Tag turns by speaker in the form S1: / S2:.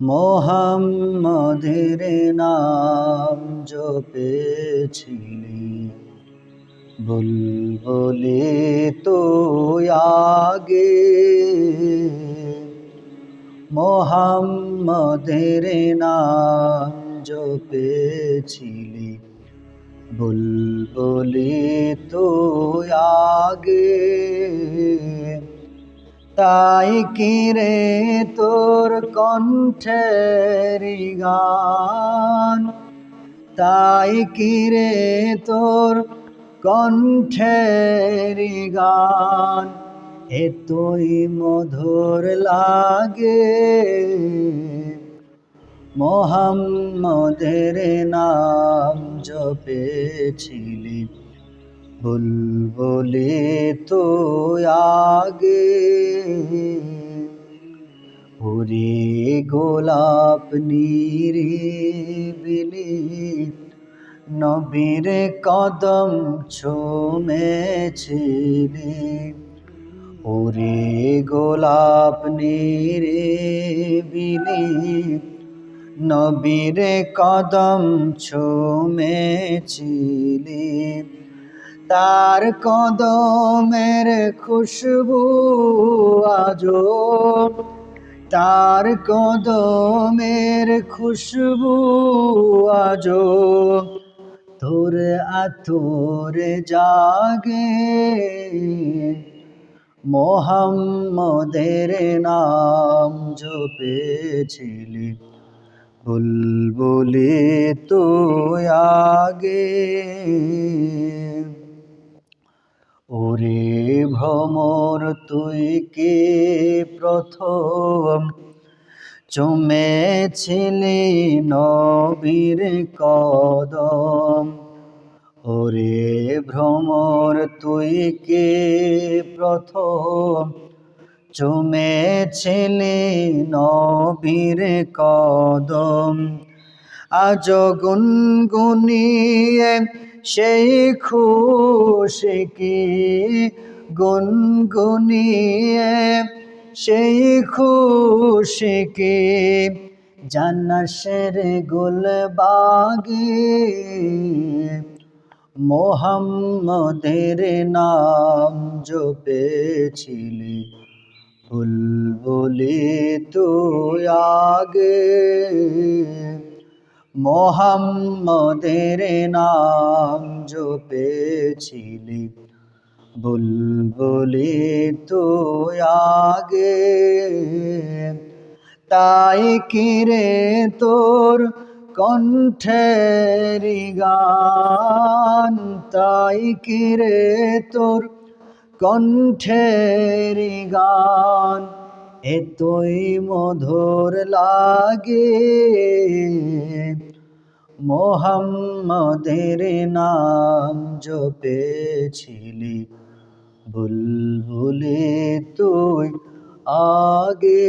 S1: মোহাম্মদের নাম জপেছিলি। বুলবুলি তো আগে। মোহাম্মদের নাম জপেছিলি। বুলবুলি তো আগে। তাই কিরে তোর কণ্ঠের গান তাই কিরে তোর কণ্ঠের গান এতই মধুর লাগে। মোহাম্মদের নাম জপেছিলি। বুলবুলি তো আগে ওরে গোলাপ নিরিবিলি নবীর কদম ছোমেছিলি। ওরে গোলাপ নিরিবিলি নবীর কদম ছোমেছিলি। তার কদমের খুশবু আজো তার কদমের খুশবু আজো তোর আতর জাগে মোহাম্মদের নাম জপেছিলি, বুলবুলি তো আগে। ভ্রমর, তুই কে প্রথম? চুমেছিলি নবীর কদম। ওরে ভ্রমর, তুই কে প্রথম? চুমেছিলি নবীর কদম। আজ গুনগুনিয়ে সেই খুশিকে গুনগুনিয়ে সেই খুশিকে জান্নাশের গুলবাগে। মোহাম্মদের নাম জপেছিলি বুলবুলি তুই আগে। মোহাম্মদের নাম জপেছিলি বুলবুলি তুই আগে। তাই কিরে তোর কণ্ঠের গান? তাই কিরে তোর কণ্ঠের গান? এতই মধুর লাগে। মোহাম্মদের নাম জপেছিলি। বুলবুলি তুই আগে